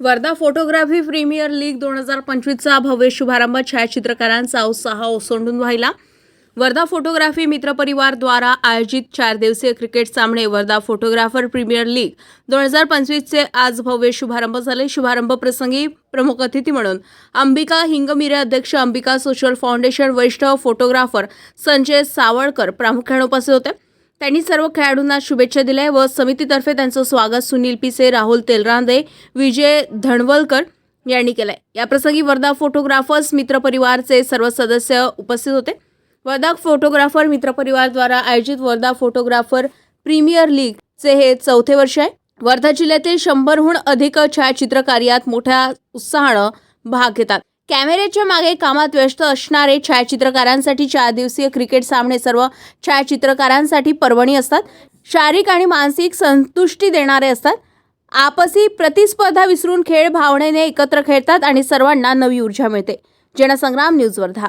Wardha photography premier league दोन हजार पंचवीसचा भव्य शुभारंभ छायाचित्रकारांचा उत्साह ओसंडून वाहिला वर्धा फोटोग्राफी मित्रपरिवारद्वारा आयोजित चार दिवसीय क्रिकेट सामने वर्धा फोटोग्राफर प्रीमियर लीग दोन हजार पंचवीसचे आज भव्य शुभारंभ झाले. शुभारंभ प्रसंगी प्रमुख अतिथी म्हणून अंबिका हिंगमिरे अध्यक्ष अंबिका सोशल फाउंडेशन वरिष्ठ फोटोग्राफर संजय सावळकर प्रामुख्याने उपस्थित होते. त्यांनी सर्व खेळाडूंना शुभेच्छा दिल्या व समितीतर्फे त्यांचं स्वागत सुनील पिसे राहुल तेलरांदे विजय धणवलकर यांनी केलंय. याप्रसंगी वर्धा फोटोग्राफर्स मित्रपरिवारचे सर्व सदस्य उपस्थित होते. वर्धा फोटोग्राफर मित्रपरिवारद्वारा आयोजित वर्धा फोटोग्राफर प्रीमियर लीगचे हे चौथे वर्ष आहे. वर्धा जिल्ह्यातील शंभरहून अधिक छायाचित्रकार यात मोठ्या उत्साहानं भाग घेतात. कॅमेऱ्याच्या मागे कामात व्यस्त असणारे छायाचित्रकारांसाठी चार दिवसीय क्रिकेट सामने सर्व छायाचित्रकारांसाठी पर्वणी असतात. शारीरिक आणि मानसिक संतुष्टी देणारे असतात. आपसी प्रतिस्पर्धा विसरून खेळ भावनेने एकत्र खेळतात आणि सर्वांना नवी ऊर्जा मिळते. जनसंग्राम न्यूज वर्धा